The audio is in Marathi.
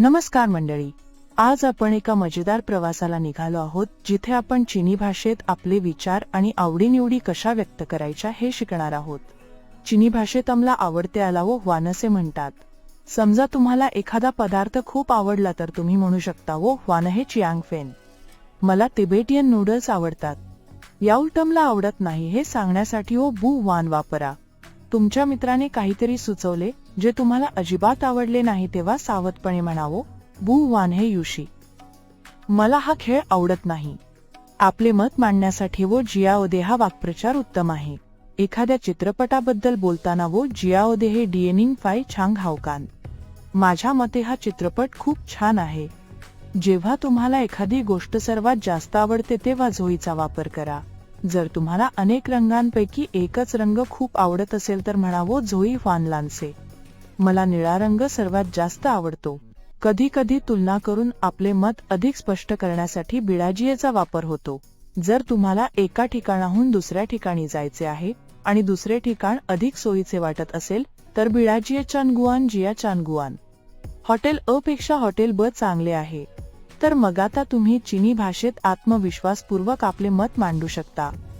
नमस्कार मंडळी. आज आपण एका मजेदार प्रवासाला निघालो आहोत जिथे आपण चिनी भाषेत आपले विचार आणि आवडीनिवडी कशा व्यक्त करायच्या हे शिकणार आहोत. चिनी भाषेत आम्हाला आवडते आला व वानसे म्हणतात. समजा तुम्हाला एखादा पदार्थ खूप आवडला तर तुम्ही म्हणू शकता वो वान हे चियांग फेन. मला तिबेटियन नूडल्स आवडतात. या उलटमला आवडत नाही हे सांगण्यासाठी ओ बू वान वापरा. तुमच्या मित्राने काहीतरी सुचवले जे तुम्हाला अजिबात आवडले नाही तेव्हा सावधपणे म्हणावं बू वान हे युशी. मला हा खेळ आवडत नाही. आपले मत मांडण्यासाठी वो जियाओदे हा वाक्प्रचार उत्तम आहे. एखाद्या चित्रपटाबद्दल बोलताना वो जियाओदे हे डिएनिंग फाय छांग हावकान. माझ्या मते हा चित्रपट खूप छान आहे. जेव्हा तुम्हाला एखादी गोष्ट सर्वात जास्त आवडते तेव्हा झोईचा वापर करा. जर तुम्हाला अनेक रंगांपैकी एकच रंग खूप आवडत असेल तर म्हणावं झोई फानलांसे मला निळा रंग सर्वात जास्त आवडतो. कधी कधी तुलना करून आपले मत अधिक स्पष्ट करण्यासाठी बिळाजियेचा वापर होतो. जर तुम्हाला एका ठिकाणाहून दुसऱ्या ठिकाणी जायचे आहे आणि दुसरे ठिकाण अधिक सोयीचे वाटत असेल तर बिळाजिये चानगुआन जिया चानगुआन हॉटेल अ पेक्षा हॉटेल ब चांगले आहे. तर मग आता तुम्ही चिनी भाषेत आत्मविश्वासपूर्वक आपले मत मांडू शकता.